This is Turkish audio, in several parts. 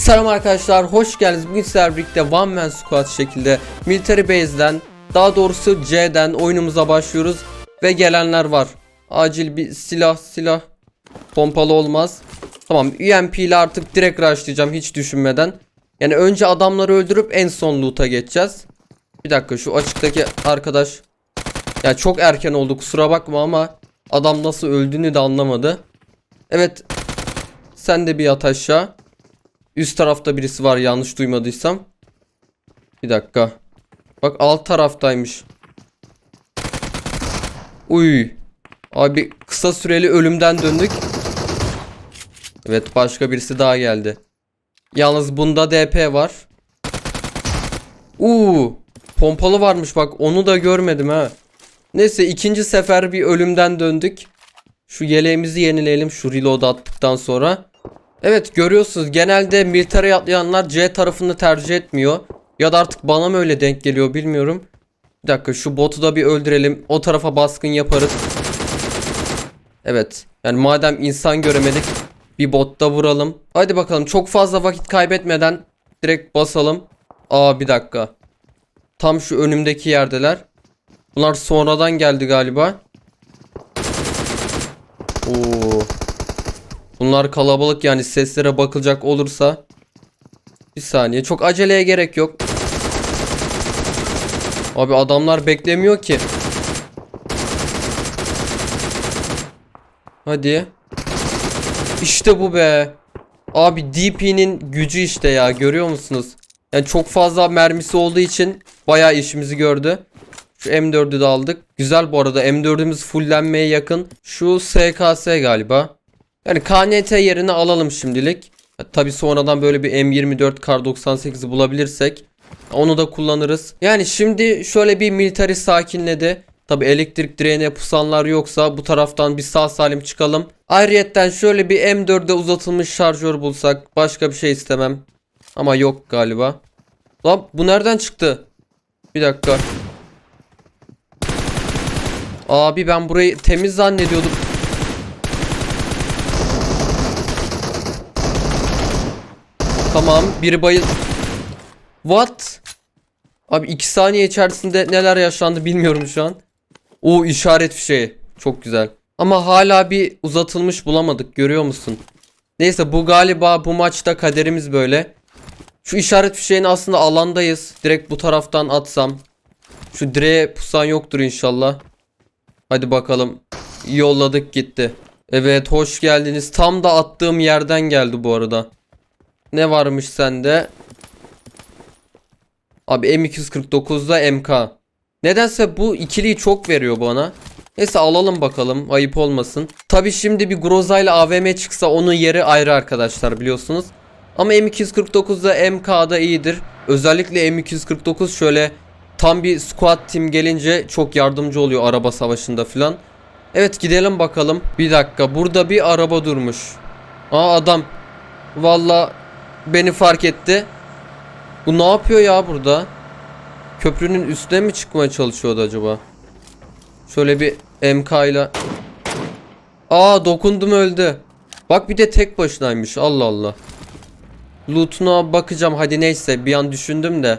Selam arkadaşlar, hoş geldiniz. Bugün sizlerle birlikte One Man Squad şekilde Military Base'den, daha doğrusu C'den oyunumuza başlıyoruz. Ve gelenler var. Acil bir silah, silah. Pompalı olmaz. Tamam, UMP ile artık direkt rushlayacağım hiç düşünmeden. Yani önce adamları öldürüp en son loot'a geçeceğiz. Bir dakika şu açıktaki arkadaş. Ya çok erken oldu kusura bakma ama adam nasıl öldüğünü de anlamadı. Evet. Sen de bir yat aşağı. Üst tarafta birisi var yanlış duymadıysam. Bir dakika. Bak alt taraftaymış. Uy. Abi kısa süreli ölümden döndük. Evet başka birisi daha geldi. Yalnız bunda DP var. Uuu. Pompalı varmış bak onu da görmedim ha. Neyse ikinci sefer bir ölümden döndük. Şu yeleğimizi yenileyelim şu reload attıktan sonra. Evet görüyorsunuz genelde military atlayanlar C tarafını tercih etmiyor. Ya da artık bana mı öyle denk geliyor bilmiyorum. Bir dakika şu botu da bir öldürelim. O tarafa baskın yaparız. Evet. Yani madem insan göremedik bir botta vuralım. Hadi bakalım çok fazla vakit kaybetmeden direkt basalım. Aa bir dakika. Tam şu önümdeki yerdeler. Bunlar sonradan geldi galiba. Oo. Bunlar kalabalık yani seslere bakılacak olursa. Bir saniye. Çok aceleye gerek yok. Abi adamlar beklemiyor ki. Hadi. İşte bu be. Abi DP'nin gücü işte ya görüyor musunuz? Yani çok fazla mermisi olduğu için bayağı işimizi gördü. Şu M4'ü de aldık. Güzel bu arada M4'ümüz fullenmeye yakın. Şu SKS galiba. Yani KNT yerine alalım şimdilik. Tabi sonradan böyle bir M24 Kar 98'i bulabilirsek onu da kullanırız. Yani şimdi şöyle bir military sakinledi. Tabi elektrik direğine pusanlar yoksa bu taraftan bir sağ salim çıkalım. Ayrıyetten şöyle bir M4'de uzatılmış şarjör bulsak başka bir şey istemem. Ama yok galiba. Lan bu nereden çıktı? Bir dakika. Abi ben burayı temiz zannediyordum. Tamam biri bayıl. What? Abi 2 saniye içerisinde neler yaşandı bilmiyorum şu an. O işaret fişeği. Çok güzel. Ama hala bir uzatılmış bulamadık görüyor musun? Neyse bu galiba bu maçta kaderimiz böyle. Şu işaret fişeğini aslında alandayız. Direkt bu taraftan atsam. Şu direğe pusan yoktur inşallah. Hadi bakalım. Yolladık gitti. Evet hoş geldiniz. Tam da attığım yerden geldi bu arada. Ne varmış sende? Abi M249'da MK. Nedense bu ikiliyi çok veriyor bana. Neyse alalım bakalım ayıp olmasın. Tabi şimdi bir Groza ile AVM çıksa onun yeri ayrı arkadaşlar biliyorsunuz. Ama M249'da MK'da iyidir. Özellikle M249 şöyle tam bir squad team gelince çok yardımcı oluyor araba savaşında filan. Evet gidelim bakalım. Bir dakika burada bir araba durmuş. Aa adam. Valla beni fark etti. Bu ne yapıyor ya burada? Köprünün üstüne mi çıkmaya çalışıyordu acaba? Şöyle bir MK ile. Aa dokundum öldü. Bak bir de tek başınaymış. Allah Allah. Loot'una bakacağım. Hadi neyse bir an düşündüm de.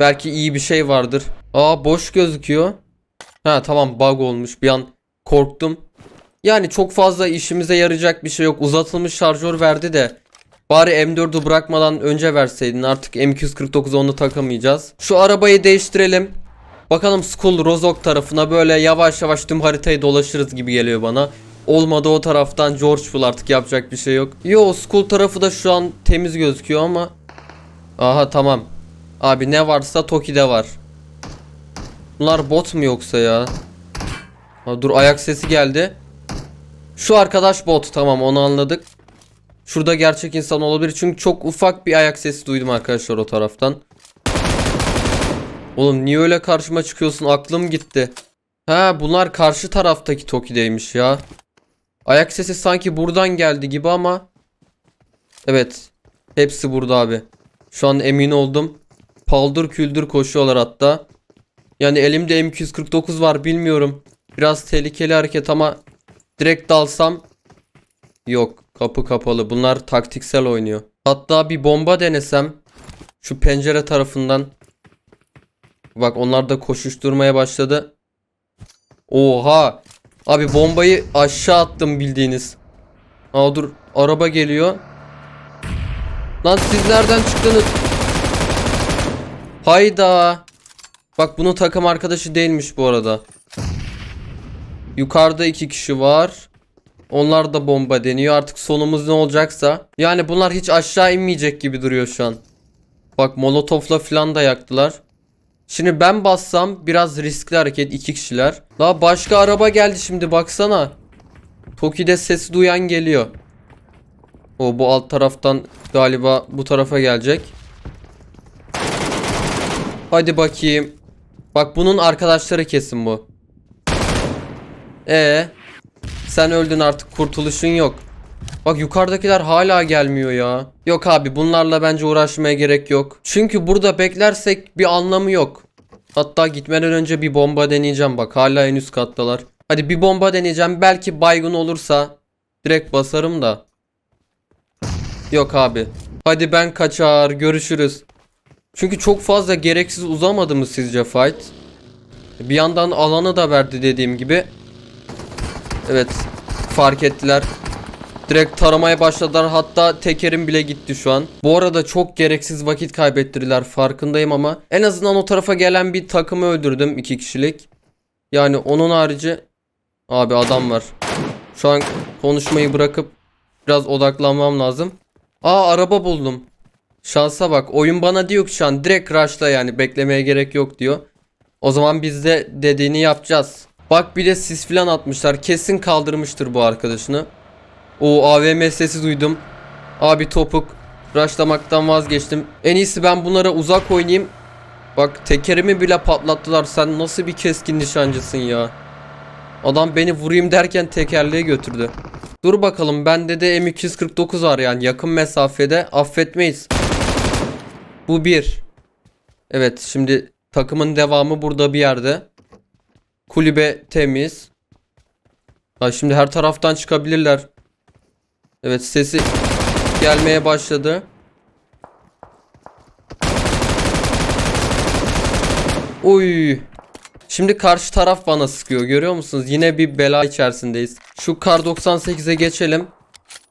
Belki iyi bir şey vardır. Aa boş gözüküyor. Ha tamam bug olmuş. Bir an korktum. Yani çok fazla işimize yarayacak bir şey yok. Uzatılmış şarjör verdi de. Bari M4'ü bırakmadan önce verseydin. Artık M249 onu takamayacağız. Şu arabayı değiştirelim. Bakalım Skull Rozok tarafına böyle yavaş yavaş tüm haritayı dolaşırız gibi geliyor bana. Olmadı o taraftan Georgeville artık yapacak bir şey yok. Yo Skull tarafı da şu an temiz gözüküyor ama. Aha tamam. Abi ne varsa Toki'de var. Bunlar bot mu yoksa ya? Ha, dur ayak sesi geldi. Şu arkadaş bot tamam onu anladık. Şurada gerçek insan olabilir çünkü çok ufak bir ayak sesi duydum arkadaşlar o taraftan. Oğlum niye öyle karşıma çıkıyorsun aklım gitti. Ha bunlar karşı taraftaki Toki'deymiş ya. Ayak sesi sanki buradan geldi gibi ama. Evet. Hepsi burada abi. Şu an emin oldum. Paldır küldür koşuyorlar hatta. Yani elimde M249 var bilmiyorum. Biraz tehlikeli hareket ama direkt dalsam yok kapı kapalı. Bunlar taktiksel oynuyor. Hatta bir bomba denesem şu pencere tarafından. Bak onlar da koşuşturmaya başladı. Oha. Abi bombayı aşağı attım bildiğiniz. Aa dur araba geliyor. Lan siz nereden çıktınız? Hayda. Bak bunun takım arkadaşı değilmiş bu arada. Yukarıda iki kişi var. Onlar da bomba deniyor. Artık sonumuz ne olacaksa. Yani bunlar hiç aşağı inmeyecek gibi duruyor şu an. Bak molotofla falan da yaktılar. Şimdi ben bassam biraz riskli hareket iki kişiler. Daha başka araba geldi şimdi baksana. Toki'de sesi duyan geliyor. O bu alt taraftan galiba bu tarafa gelecek. Hadi bakayım. Bak bunun arkadaşları kesin bu. E sen öldün artık kurtuluşun yok. Bak yukarıdakiler hala gelmiyor ya. Yok abi bunlarla bence uğraşmaya gerek yok. Çünkü burada beklersek bir anlamı yok. Hatta gitmeden önce bir bomba deneyeceğim bak hala en üst kattalar. Hadi bir bomba deneyeceğim belki baygın olursa direkt basarım da. Yok abi. Hadi ben kaçar görüşürüz. Çünkü çok fazla gereksiz uzamadı mı sizce fight? Bir yandan alanı da verdi dediğim gibi. Evet fark ettiler. Direkt taramaya başladılar hatta tekerim bile gitti şu an. Bu arada çok gereksiz vakit kaybettirdiler farkındayım ama en azından o tarafa gelen bir takımı öldürdüm iki kişilik. Yani onun harici abi adam var. Şu an konuşmayı bırakıp biraz odaklanmam lazım. Aa araba buldum. Şansa bak oyun bana diyor ki şu an direkt rush'la yani beklemeye gerek yok diyor. O zaman biz de dediğini yapacağız. Bak bir de sis falan atmışlar. Kesin kaldırmıştır bu arkadaşını. O AVM sesi duydum. Abi topuk. Rushlamaktan vazgeçtim. En iyisi ben bunlara uzak oynayayım. Bak tekerimi bile patlattılar. Sen nasıl bir keskin nişancısın ya. Adam beni vurayım derken tekerleği götürdü. Dur bakalım bende de M249 var yani yakın mesafede affetmeyiz. Bu bir. Evet şimdi takımın devamı burada bir yerde. Kulübe temiz. Ha şimdi her taraftan çıkabilirler. Evet sesi gelmeye başladı. Uy. Şimdi karşı taraf bana sıkıyor görüyor musunuz? Yine bir bela içerisindeyiz. Şu kar 98'e geçelim.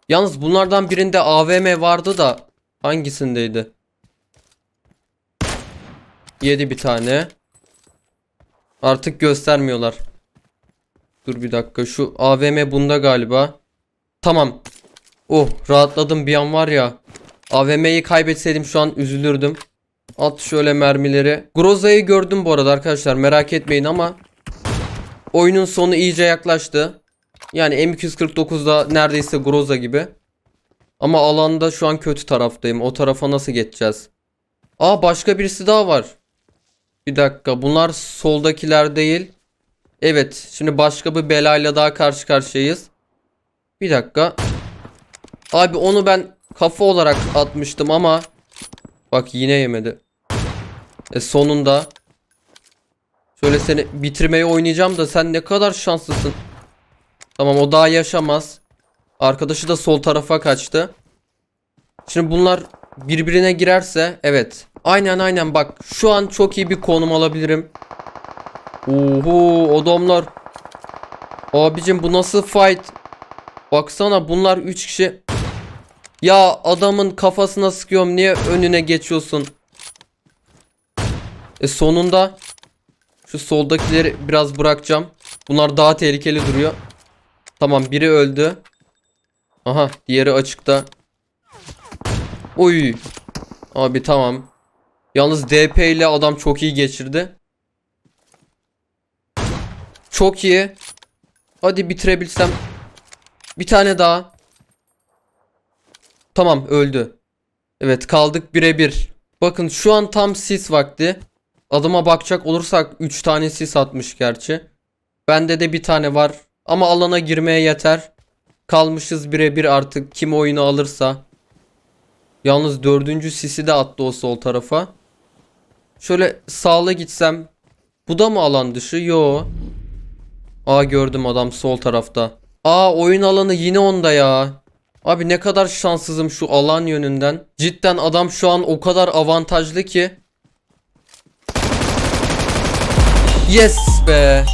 Yalnız bunlardan birinde AVM vardı da hangisindeydi? Yedi bir tane. Artık göstermiyorlar. Dur bir dakika şu AVM bunda galiba. Tamam. Oh rahatladım bir an var ya. AVM'yi kaybetseydim şu an üzülürdüm. At şöyle mermileri. Groza'yı gördüm bu arada arkadaşlar merak etmeyin ama oyunun sonu iyice yaklaştı. Yani M249'da neredeyse Groza gibi. Ama alanda şu an kötü taraftayım. O tarafa nasıl geçeceğiz? Aa başka birisi daha var. Bir dakika bunlar soldakiler değil. Evet şimdi başka bir belayla daha karşı karşıyayız. Bir dakika. Abi onu ben kafa olarak atmıştım ama bak yine yemedi. E sonunda şöyle seni bitirmeyi oynayacağım da sen ne kadar şanslısın. Tamam o daha yaşamaz. Arkadaşı da sol tarafa kaçtı. Şimdi bunlar birbirine girerse evet. Aynen aynen bak şu an çok iyi bir konum alabilirim. Oho adamlar. Abicim bu nasıl fight? Baksana bunlar 3 kişi. Ya adamın kafasına sıkıyorum niye önüne geçiyorsun? E sonunda şu soldakileri biraz bırakacağım. Bunlar daha tehlikeli duruyor. Tamam biri öldü. Aha diğeri açıkta. Oy. Abi tamam. Yalnız DP ile adam çok iyi geçirdi. Çok iyi. Hadi bitirebilsem. Bir tane daha. Tamam öldü. Evet kaldık birebir. Bakın şu an tam sis vakti. Adıma bakacak olursak 3 tane sis atmış gerçi. Bende de bir tane var. Ama alana girmeye yeter. Kalmışız birebir artık kim oyunu alırsa. Yalnız dördüncü sisi de attı o sol tarafa. Şöyle sağla gitsem. Bu da mı alan dışı? Yo. Aa gördüm adam sol tarafta. Aa oyun alanı yine onda ya. Abi ne kadar şanssızım şu alan yönünden. Cidden adam şu an o kadar avantajlı ki. Yes be.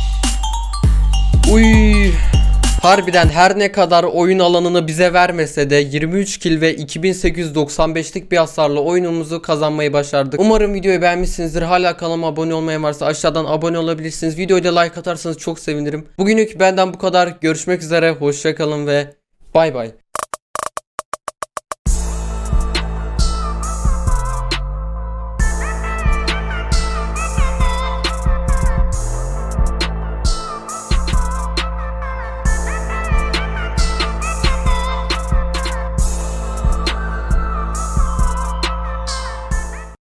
Harbiden her ne kadar oyun alanını bize vermese de 23 kill ve 2895'lik bir hasarla oyunumuzu kazanmayı başardık. Umarım videoyu beğenmişsinizdir. Hala kanalıma abone olmayan varsa aşağıdan abone olabilirsiniz. Videoya like atarsanız çok sevinirim. Bugünlük benden bu kadar. Görüşmek üzere. Hoşçakalın ve bay bay.